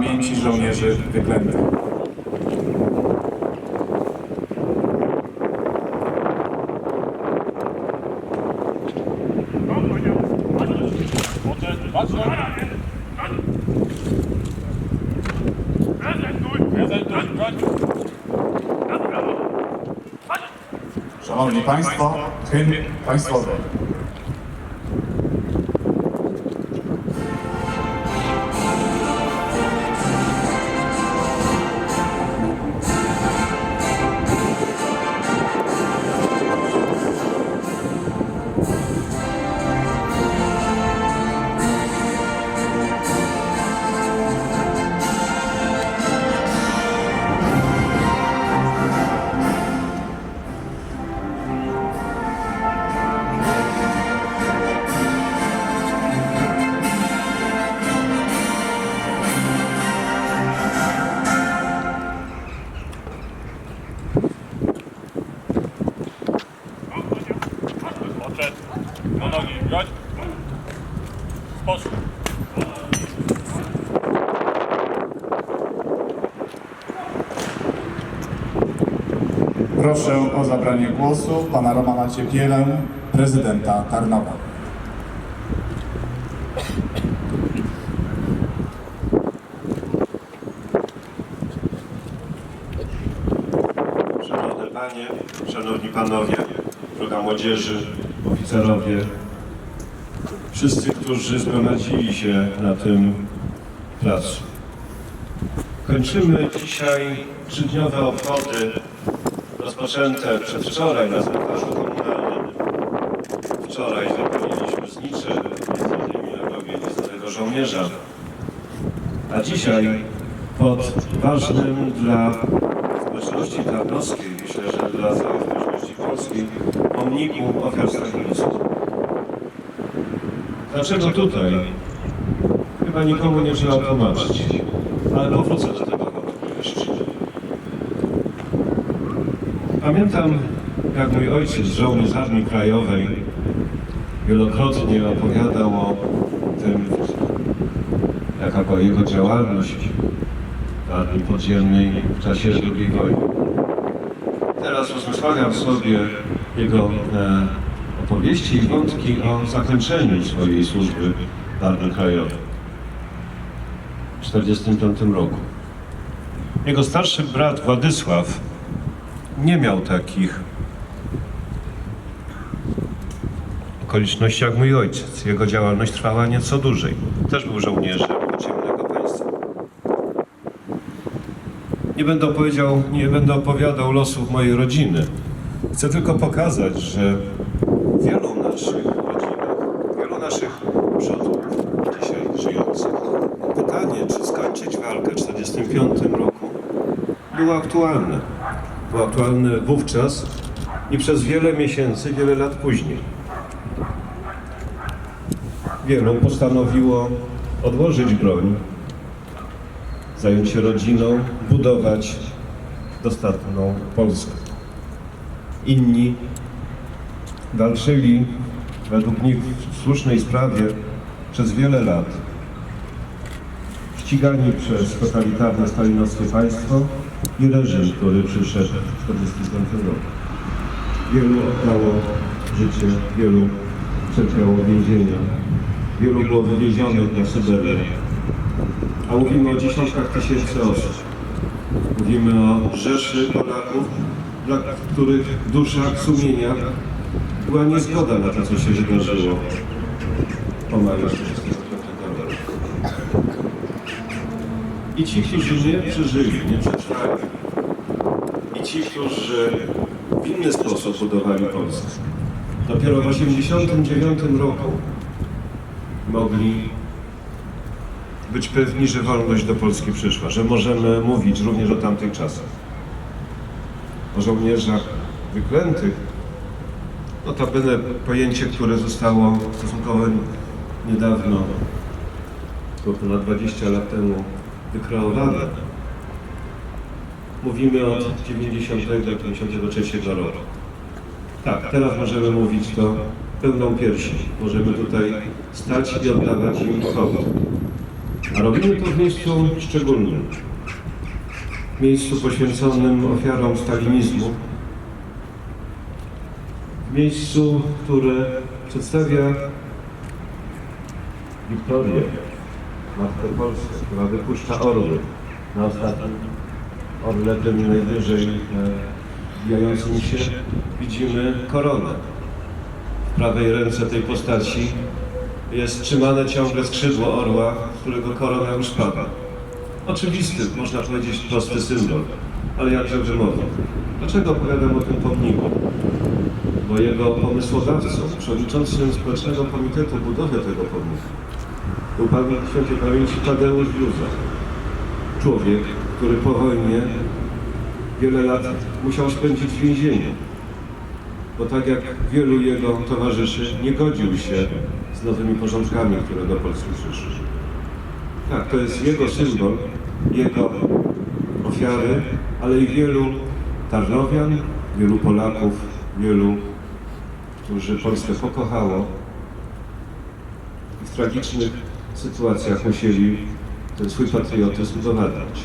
pamięci żołnierzy wyklętych. Szanowni Państwo, hymn państwowy. Sposób. Proszę o zabranie głosu pana Romana Ciepielę, prezydenta Tarnowa. Szanowne Panie, Szanowni Panowie, droga młodzieży, oficerowie, wszyscy, którzy zgromadzili się na tym placu. Kończymy dzisiaj trzydniowe obchody rozpoczęte przedwczoraj na cmentarzu komunalnym. Wczoraj wypełniliśmy znicze, innymi na grobie nieznanego żołnierza. A dzisiaj pod ważnym dla społeczności tarnowskiej, myślę, że dla całej społeczności polskiej, pomniku ofiar stalinizmu. Dlaczego tutaj? Chyba nikomu nie trzeba tłumaczyć, ale powrócę do tego. Pamiętam, jak mój ojciec, żołnierz Armii Krajowej, wielokrotnie opowiadał o tym, jaka była jego działalność w Armii Podziemnej w czasie II wojny. Teraz uzmysławiam sobie jego e, opowieści i wątki o zakończeniu swojej służby w Armii Krajowej w 1945 roku. Jego starszy brat Władysław nie miał takich okoliczności jak mój ojciec. Jego działalność trwała nieco dłużej. Też był żołnierzem państwa. Nie będę opowiedział, nie będę opowiadał losów mojej rodziny. Chcę tylko pokazać, że naszych rodzinach, wielu naszych przodków dzisiaj żyjących, pytanie, czy skończyć walkę w 1945 roku, było aktualne. Było aktualne wówczas i przez wiele miesięcy, wiele lat później. Wielu postanowiło odłożyć broń, zająć się rodziną, budować dostatną Polskę. Inni walczyli według nich w słusznej sprawie przez wiele lat, ścigani przez totalitarne stalinowskie państwo i reżim, który przyszedł w 1945 roku. Wielu oddało życie, wielu cierpiało więzienia, wielu było wywiezionych na Syberię. A mówimy o dziesiątkach tysięcy osób. Mówimy o rzeszy Polaków, dla których w duszach, sumieniach była niezgoda na to, co się wydarzyło 1945 roku. I ci, którzy nie przeżyli, nie przetrwali, i ci, którzy w inny sposób budowali Polskę, dopiero w 1989 roku mogli być pewni, że wolność do Polski przyszła, że możemy mówić również o tamtych czasach. O żołnierzach wyklętych, notabene pojęcie, które zostało stosunkowo niedawno, około ponad 20 lat temu wykreowane. Mówimy od 90 do 93 roku. Tak, teraz możemy mówić to pełną piersią. Możemy tutaj stać i oddawać im hołd. A robimy to w miejscu szczególnym. Miejscu poświęconym ofiarom stalinizmu. Miejscu, które przedstawia Wiktorię, Matkę Polskę, która wypuszcza orły na ostatnim orletem najwyżej e, wbijającym się widzimy koronę. W prawej ręce tej postaci jest trzymane ciągle skrzydło orła, z którego korona już pada. Oczywisty, można powiedzieć prosty symbol, ale jakże wymowny. Dlaczego opowiadam o tym pomniku? Bo jego pomysłodawcą, przewodniczącym Społecznego Komitetu Budowy tego pomnika był pan świętej pamięci Tadeusz Bluza. Człowiek, który po wojnie wiele lat musiał spędzić w więzieniu. Bo tak jak wielu jego towarzyszy, nie godził się z nowymi porządkami, które do Polski przyszły. Tak, to jest jego symbol, jego ofiary, ale i wielu Tarnowian, wielu Polaków, wielu, którzy Polskę pokochało i w tragicznych sytuacjach musieli ten swój patriotyzm dowadać.